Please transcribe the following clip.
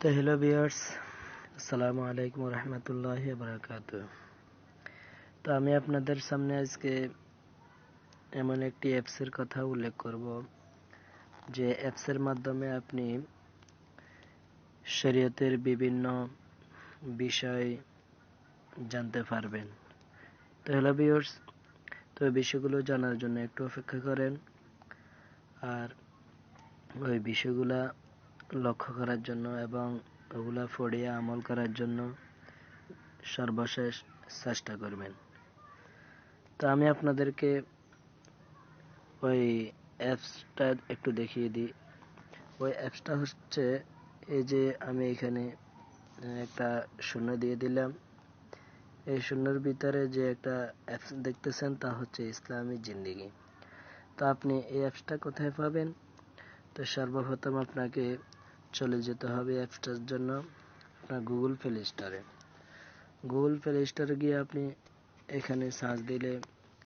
তো হ্যালো বিয়ার্স আসসালামু আলাইকুম রহমতুল্লাহ বারাকাত তো আমি আপনাদের সামনে আজকে এমন একটি অ্যাপসের কথা উল্লেখ করব, যে অ্যাপসের মাধ্যমে আপনি শরীয়তের বিভিন্ন বিষয় জানতে পারবেন। তো হ্যালো বিয়ার্স তো বিষয়গুলো জানার জন্য একটু অপেক্ষা করেন। আর ওই বিষয়গুলা লক্ষ্য করার জন্য এবং ওগুলা পড়িয়ে আমল করার জন্য সর্বশেষ চেষ্টা করবেন। তো আমি আপনাদেরকে ওই অ্যাপসটা একটু দেখিয়ে দিই। ওই অ্যাপসটা হচ্ছে এই যে আমি এখানে একটা শূন্য দিয়ে দিলাম। এই শূন্যর ভিতরে যে একটা অ্যাপস দেখতেছেন তা হচ্ছে ইসলামী জিন্দিগি। তো আপনি এই অ্যাপসটা কোথায় পাবেন? তো সর্বপ্রথম আপনাকে চলে যেতে হবে অ্যাপসটার জন্য আপনার গুগল প্লে স্টোরে গুগল প্লে স্টোরে গিয়ে আপনি এখানে সার্চ দিলে